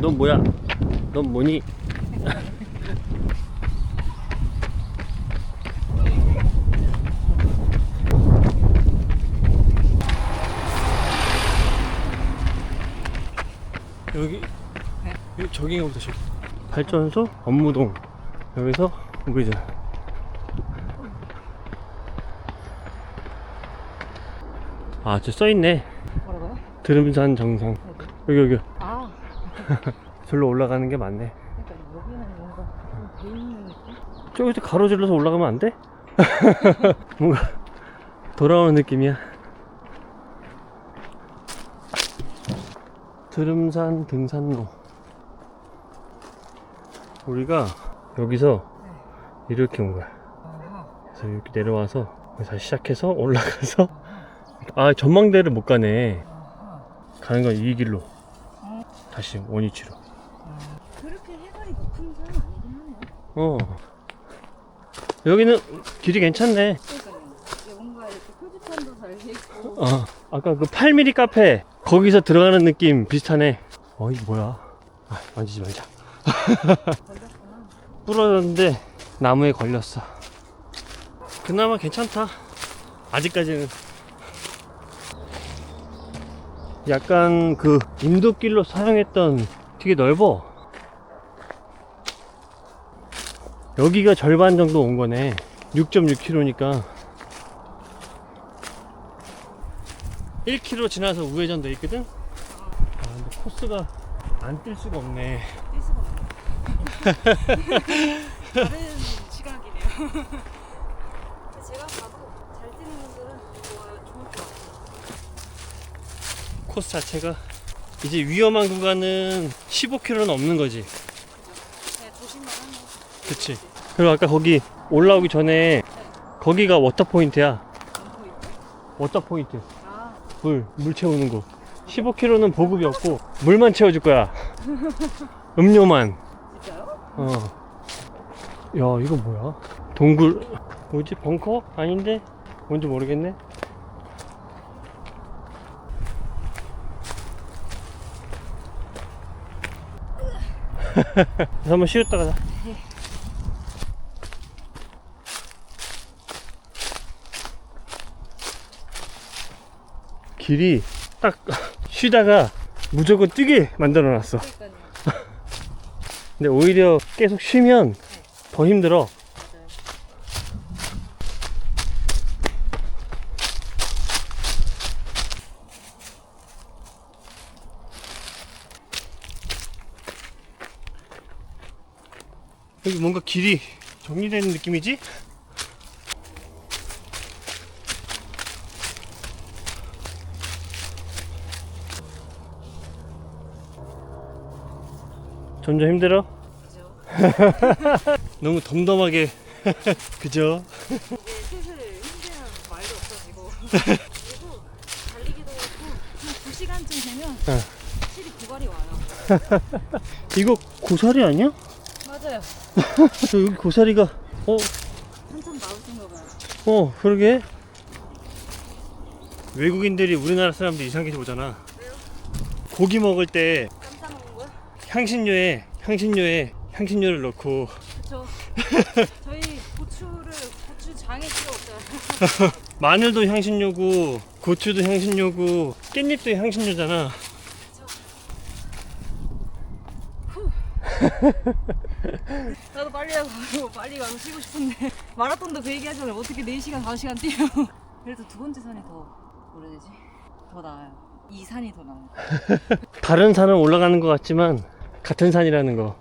넌 뭐야? 넌 뭐니? 여기 여기 저기가 보다 저기. 발전소? 업무동. 여기서 우회전 아저 써있네? 드름산 정상. 여기 여기. 아, 절로 올라가는 게 맞네 그러니까 여기는 뭔가 좀돼 있는 느낌? 저기서 가로질러서 올라가면 안 돼? 뭔가 돌아오는 느낌이야. 드름산 등산로. 우리가 여기서 이렇게 온 거야. 그래서 이렇게 내려와서 다시 시작해서 올라가서 아 전망대를 못 가네. 가는 건 이 길로 다시 원위치로. 그렇게 해발이 높은 산은 아니긴 하네요. 어. 여기는 길이 괜찮네. 그러니까요. 이게 뭔가 이렇게 표지판도 잘 돼 있고. 어, 아까 그 8mm 카페 거기서 들어가는 느낌 비슷하네. 어이 뭐야? 아, 만지지 말자. 걸렸구나. 부러졌는데 나무에 걸렸어. 그나마 괜찮다. 아직까지는. 약간 그 인도길로 사용했던 되게 넓어. 여기가 절반 정도 온 거네. 6.6km니까. 1km 지나서 우회전 돼 있거든? 아, 근데 코스가 안 뜰 수가 없네. 뛸 수가 없네. 다른 시각이네요. 근데 제가 봐도 잘 뛰는 분들은 좋아요. 좋을 것 같아요. 코스 자체가 이제 위험한 구간은 15km는 넘는 거지. 하면. 그치. 그리고 아까 거기 올라오기 전에 거기가 워터 포인트야. 워터 포인트. 아, 물, 물 채우는 곳. 15km는 보급이 없고 물만 채워줄 거야. 음료만. 진짜요? 어. 야, 이거 뭐야? 동굴. 뭐지? 벙커? 아닌데? 뭔지 모르겠네. 그래서 한번 쉬었다 가자. 길이 딱 쉬다가 무조건 뛰게 만들어 놨어. 근데 오히려 계속 쉬면 더 힘들어. 맞아요. 여기 뭔가 길이 정리되는 느낌이지? 점점 힘들어? 너무 덤덤하게 그죠? 이제 슬슬 힘드는 말도 없어지고 그리고 달리기도 그렇고 한 2시간쯤 되면 어. 확실히 고갈이 와요 이거 고사리 아니야? 맞아요 저 여기 고사리가 어? 한참 나오신 거 봐요 어 그러게 외국인들이 우리나라 사람들 이상하게 보잖아 왜요? 고기 먹을 때 깜짝 먹은 거야? 향신료에 향신료에 향신료를 넣고 그쵸 저희 고추를 고추장에 찍어 먹어요 마늘도 향신료고 고추도 향신료고 깻잎도 향신료잖아 나도 빨리 하고 빨리 가서 쉬고 싶은데. 마라톤도 그 얘기 하잖아요 어떻게 4시간 5시간 뛰어. 그래도 두 번째 산이 더 뭐라 해야 되지? 더 나아요. 이 산이 더 나아요. 다른 산은 올라가는 것 같지만 같은 산이라는 거.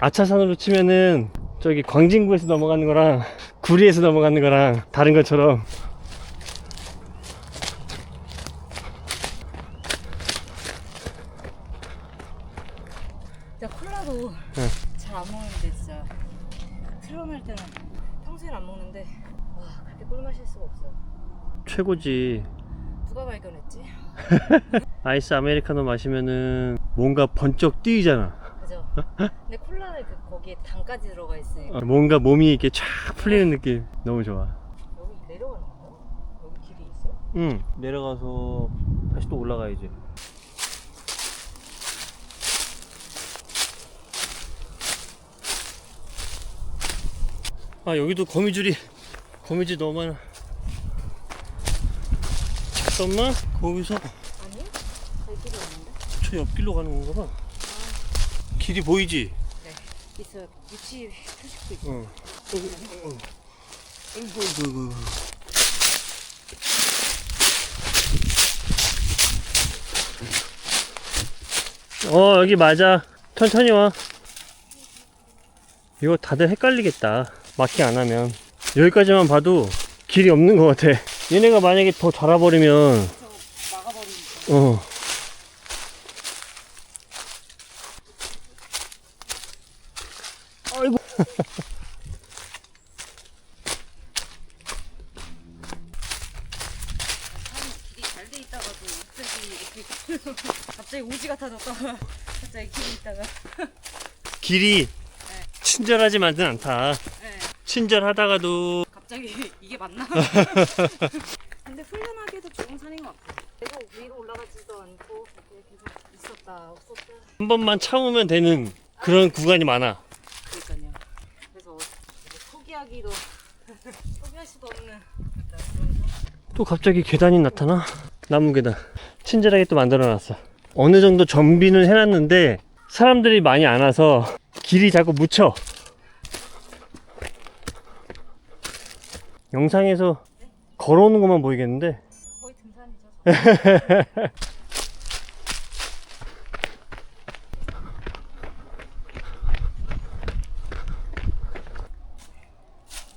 아차산으로 치면은 저기 광진구에서 넘어가는 거랑 구리에서 넘어가는 거랑 다른 것처럼 최고지. 누가 발견했지? 아이스 아메리카노 마시면은 뭔가 번쩍 뛰잖아. 그죠? 근데 콜라는 그 거기에 당까지 들어가 있으니까 어, 뭔가 몸이 이렇게 촥 풀리는 느낌. 너무 좋아. 여기 내려가는 거야? 여기 길이 있어? 응. 내려가서 다시 또 올라가야지. 아 여기도 거미줄이 거미줄 너무 많아. 잠깐만 거기서 아니? 갈 길이 없는데? 저 옆길로 가는 건가 봐 길이 보이지? 네. 있어요. 위치 표식도 있고. 어, 어. 아이고, 아이고, 아이고. 어, 여기 맞아. 천천히 와. 이거 다들 헷갈리겠다. 마킹 안 하면. 여기까지만 봐도 길이 없는 것 같아. 얘네가 만약에 더 자라버리면. 어. 아이고. 산이 길이 잘돼 있다가도 갑자기 갑자기 오지 같아졌다가 갑자기 길이 있다가. 길이 친절하지만은 않다. 네. 친절하다가도 맞나? 근데 훈련하기에도 좋은 산인 것 같아. 계속 위로 올라가지도 않고 이렇게 계속 있었다 없었다. 한 번만 참으면 되는 그런 구간이 많아. 그러니까요. 그래서 뭐 포기하기도 포기할 수도 없는 약간 그런 거. 또 갑자기 계단이 나타나? 나무 계단. 친절하게 또 만들어 놨어. 어느 정도 정비는 해놨는데 사람들이 많이 안 와서 길이 자꾸 묻혀. 영상에서 걸어오는 것만 보이겠는데 거의 등산이죠. 저.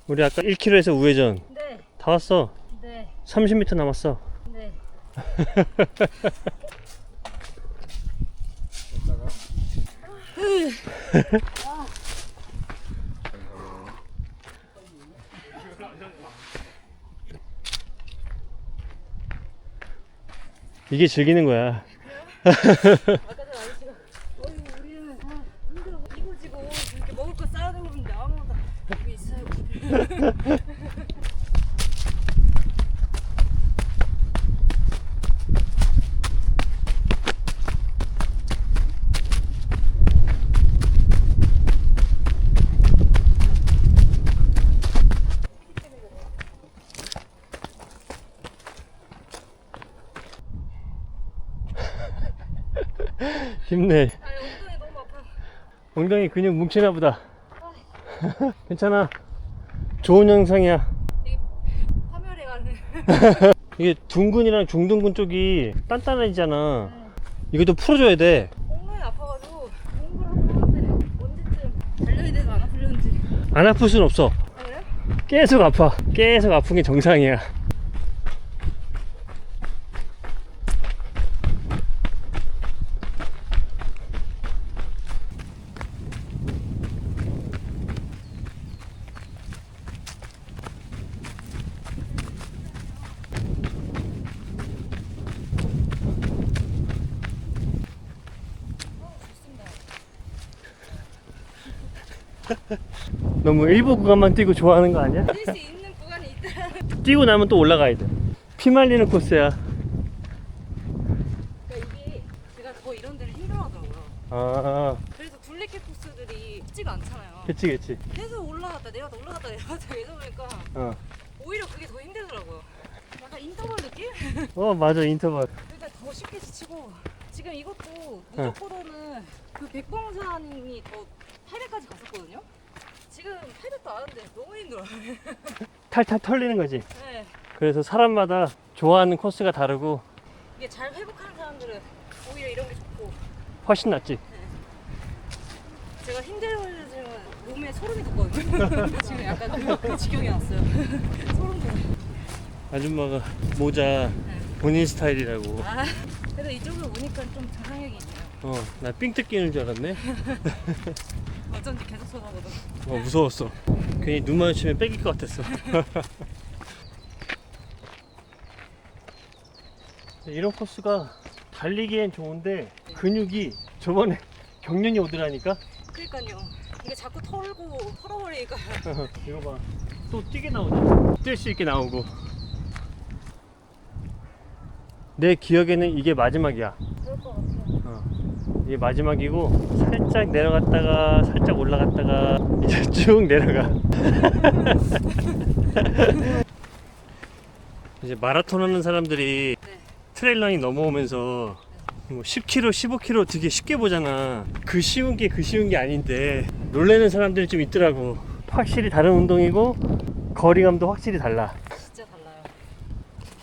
우리 아까 1km에서 우회전 네, 다 왔어. 네, 30m 남았어. 네. 이게 즐기는 거야. 아까 전 아저씨가 어이 우리는 아, 힘들어 이거 지고 이렇게 먹을 거 쌓아두는데 아무도 여기 있어요. 아니 엉덩이 너무 아파. 엉덩이 근육 뭉치나 보다. 괜찮아. 좋은 영상이야. 이게 파멸해 가는. 이게 둥근이랑 중둔근 쪽이 단단해지잖아. 이것도 풀어줘야 돼. 엉덩이 아파가지고 공부를 하는데 언제쯤 달려야 돼서 안 아프려는지. 안 아플 순 없어. 아 그래? 계속 아파. 계속 아픈 게 정상이야. 너무 일부 구간만 뛰고 좋아하는 거 아니야? 뛸 수 있는 구간이 있더라. 뛰고 나면 또 올라가야 돼. 피 말리는 코스야. 그러니까 이게 제가 더 이런 데를 힘들어하더라고요. 아, 그래서 둘레길 코스들이 쉽지가 않잖아요. 그치, 그치. 계속 올라갔다 내려갔다 올라갔다 내려갔다 이러다 보니까 어, 오히려 그게 더 힘들더라고요. 약간 인터벌 느낌? 어 맞아, 인터벌. 그러니까 더 쉽게 지치고 지금 이것도 누적보다는 그 백봉산이 더 800까지 갔었거든요. 지금 800도 안 하는데 너무 힘들어요. 탈탈 털리는 거지. 네. 그래서 사람마다 좋아하는 코스가 다르고 이게 잘 회복하는 사람들은 오히려 이런 게 좋고 훨씬 낫지. 제가 힘들어지면 몸에 소름이 돋거든요. 지금 약간 그, 그 지경이 왔어요. 소름 돋아. 아줌마가 모자 본인 스타일이라고. 아, 그래도 이쪽으로 오니까 좀 저항력이 있네요. 어, 나 삥 뜯기는 줄 알았네. 어쩐지 계속 쳐다보던. 어, 무서웠어. 괜히 눈 마주치면 뺏길 것 같았어. 이런 코스가 달리기엔 좋은데 근육이 저번에 경련이 오더라니까. 그러니까요. 이게 자꾸 털고 털어버리니까. 이거 봐. 또 뛰게 나오잖아. 뛸 수 있게 나오고. 내 기억에는 이게 마지막이야. 그럴 것 같아요. 어. 이게 마지막이고 살짝 내려갔다가 살짝 올라갔다가 이제 쭉 내려가. 이제 마라톤 하는 사람들이 네. 트레일러닝 넘어오면서 뭐 10km, 15km 되게 쉽게 보잖아. 그 쉬운 게 그 쉬운 게 아닌데 놀래는 사람들이 좀 있더라고. 확실히 다른 운동이고 거리감도 확실히 달라. 진짜 달라요.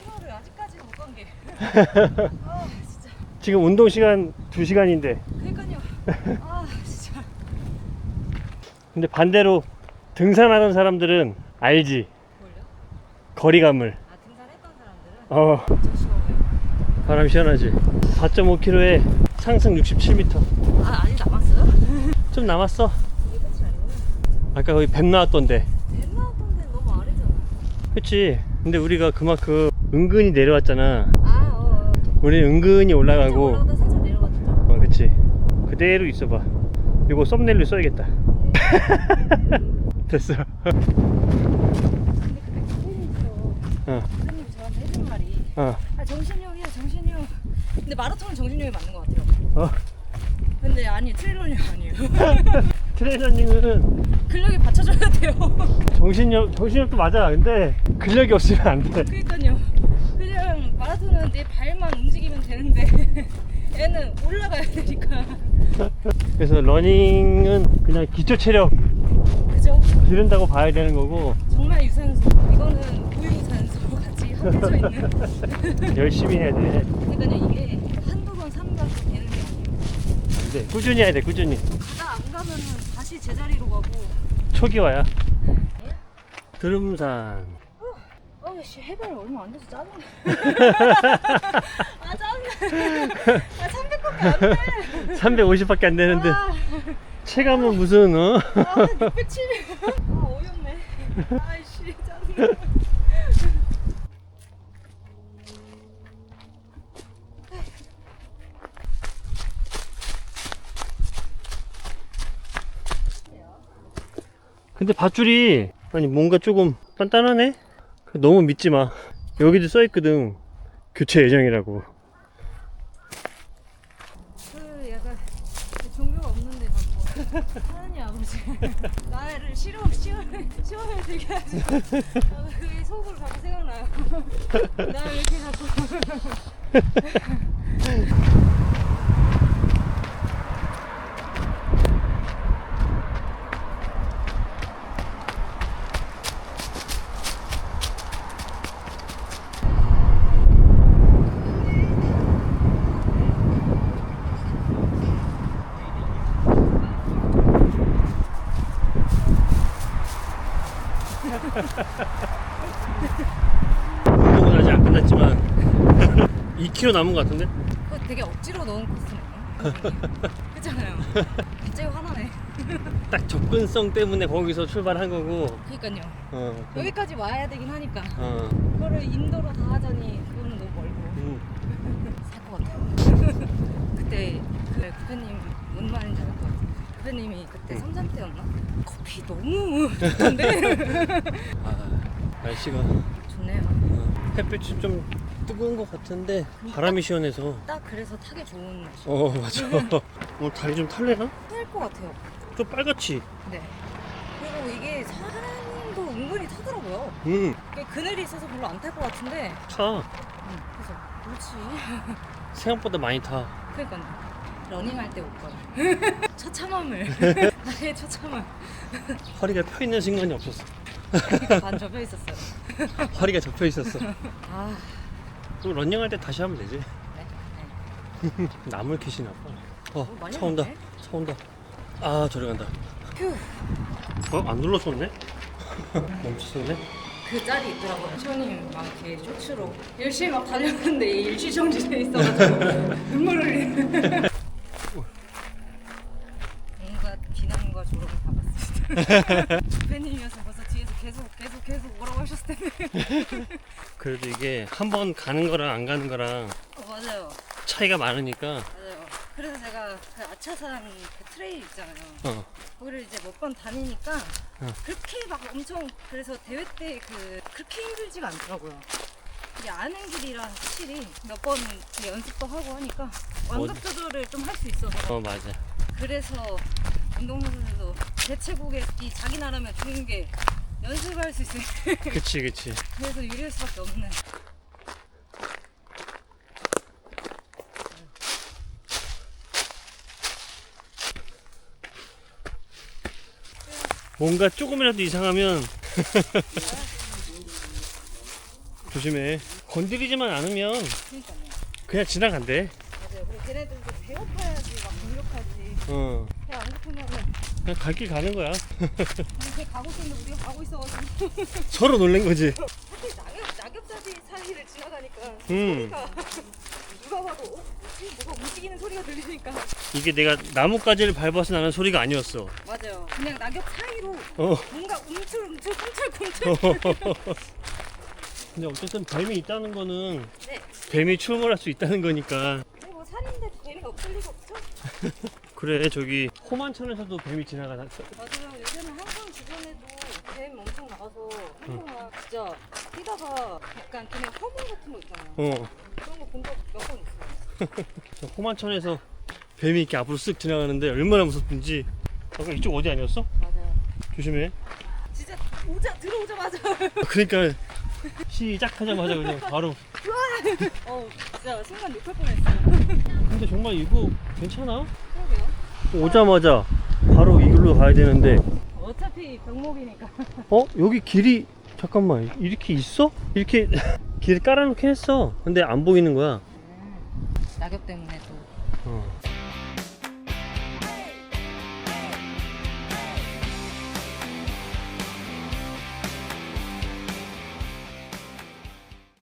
키로를 아직까지 못간 게. 지금 운동 시간 2시간인데 그러니까요. 아 진짜. 근데 반대로 등산하는 사람들은 알지. 뭘요? 거리감을. 아 등산했던 사람들은 어, 저 시험을. 바람 시원하지. 4.5km에 상승 67m. 아 아직 남았어요? 좀 남았어. 이게 끝이 아니구나. 아까 거기 뱀 나왔던데. 덴마하던 데는 너무 아래잖아. 그치? 근데 우리가 그만큼 은근히 내려왔잖아. 우리 은근히 올라가고. 올라가다 살짝. 어, 그치. 그대로 있어봐. 이거 썸네일로 써야겠다. 됐어. 근데 그때 그분이 있어. 어, 선생님이 저한테 해준 말이 어, 아 정신력이야 정신력. 근데 마라톤은 정신력이 맞는 것 같아요. 어. 근데 아니 트레일러닝 아니에요. 트레이너님은 근력이 받쳐줘야 돼요. 정신력, 정신력도 맞아. 근데 근력이 없으면 안 돼. 그러니까요. 마라톤은 내 발만 움직이면 되는데 얘는 올라가야 되니까. 그래서 러닝은 그냥 기초 체력 그죠? 기른다고 봐야 되는 거고 정말 유산소. 이거는 고유산소 같이 합해져 있는. 열심히 해야 돼. 그러니까요 이게 한두 번 삼각 되는 게 아니에요. 안 돼. 꾸준히 해야 돼. 꾸준히. 가다 안 가면은 다시 제자리로 가고. 초기화야. 네. 드름산. 아씨 해발 얼마 안 돼서 짜증나. 아 짜증나. 아 300밖에 안 돼. 350밖에 안 되는데 아, 체감은 무슨 어? 아 607. 아 어이없네. 아이씨 짜증나. 근데 밧줄이 아니 뭔가 조금 단단하네. 너무 믿지 마. 여기도 써 있거든. 교체 예정이라고. 그 약간 종교가 없는데 자꾸 하나님 아버지 나를 싫어 시험 시험을 들게 하지. 아, 그게 속으로 자꾸 생각나요. 나왜 이렇게 자꾸 운동은 아직 안 끝났지만 2km 남은 것 같은데? 그거 되게 억지로 넣은 코스네요. 그렇잖아요. 갑자기 화나네. 딱 접근성 때문에 거기서 출발한 거고. 그러니까요. 어. 여기까지 와야 되긴 하니까 어. 그거를 인도로 다 하자니 그거는 너무 멀고 음. 살 것 같아요. 그때 그 부표님 뭔 말인지 알 것 같아요. 부표님이 그때 삼삼 때였나? 커피 너무 좋던데. 아, 날씨가 좋네요. 어, 햇빛이 좀 뜨거운 것 같은데 바람이 시원해서. 딱 그래서 타기 좋은 날씨. 어 맞아. 오늘 다리 좀 탈래나? 탈것 같아요. 좀 빨갛지. 네. 그리고 이게 사람도 은근히 타더라고요. 음. 그늘이 있어서 별로 안 탈 것 같은데. 타. 응, 그래서 그렇지. 생각보다 많이 타. 그러니까 러닝할 때올 걸. 처참함을. 나의 처참함. 허리가 펴 있는 순간이 없었어. 반 접혀 있었어요. 허리가 접혀 있었어. 아, 그럼 런닝할 때 다시 하면 되지. 네. 네. 나물 캐시나 봐. 어, 어, 많이 차 온다. 왔네. 차 온다. 아, 저리 간다. 휴. 어, 안 눌렀었네? 멈췄었네? 그 짤이 있더라고요. 시원님 막 이렇게 쇼츠로 열심히 막 달렸는데 일시 정지돼 있어가지고 눈물 흘리는. 뭔가 비난과 조롱을 받았습니다. 팬님이어서 텐데. 그래도 이게 한 번 가는 거랑 안 가는 거랑 어, 맞아요. 차이가 많으니까, 맞아요. 그래서 제가 그 아차산 그 트레일 있잖아요. 어, 거기를 이제 몇 번 다니니까 어. 그렇게 막 엄청 그래서 대회 때 그 그렇게 힘들지가 않더라고요. 이게 아는 길이라 확실히 몇 번 연습도 하고 하니까 완급 조절을 좀 할 수 있어서 어 맞아 그래서 운동선수들도 대체국에 이 자기 나라면 좋은 게 연습할 수 있어요. 그치 그치 그래서 유리할 수밖에 없는. 뭔가 조금이라도 이상하면 조심해 건드리지만 않으면 그러니까요. 그냥 지나간대 맞아요. 그리고 걔네들도 배고파야지 막 공격하지. 어 배안 고프냐면 그냥 갈 길 가는 거야 걔 가고 있었는데 우리가 가고 있어가지고 서로 놀란 거지 사실 낙엽 낙엽자리 사이를 지나가니까 음 소리가 누가 봐도 어? 뭐지? 뭐가 움직이는 소리가 들리니까 이게 내가 나뭇가지를 밟아서 나는 소리가 아니었어 맞아요. 그냥 낙엽 사이로 어 뭔가 움찔움찔 꿈틀꿈틀. 근데 어쨌든 뱀이 있다는 거는 네. 뱀이 출몰할 수 있다는 거니까 근데 뭐 산인데 뱀이 없을 리가 없죠? 그래 저기 호만천에서도 뱀이 지나가다 맞아요. 요새는 항상 주변에도 뱀 엄청 나와서 항상 진짜 뛰다가 약간 그냥 허물 같은 거 있잖아요. 어 그런 거 본 적 몇 번 있어요. 저 호만천에서 뱀이 이렇게 앞으로 쓱 지나가는데 얼마나 무섭든지 아까 이쪽 어디 아니었어? 맞아요. 조심해 진짜 오자 들어오자마자 그러니까 시작하자마자 그냥 바로 어 진짜 순간 욕할 뻔했어요. 근데 정말 이거 괜찮아? 오자마자 바로 이길로 가야 되는데 어차피 병목이니까. 어? 여기 길이 잠깐만 이렇게 있어? 이렇게 길 깔아놓긴 했어 근데 안 보이는 거야 낙엽 때문에 또. 어.